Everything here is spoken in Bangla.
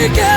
we can.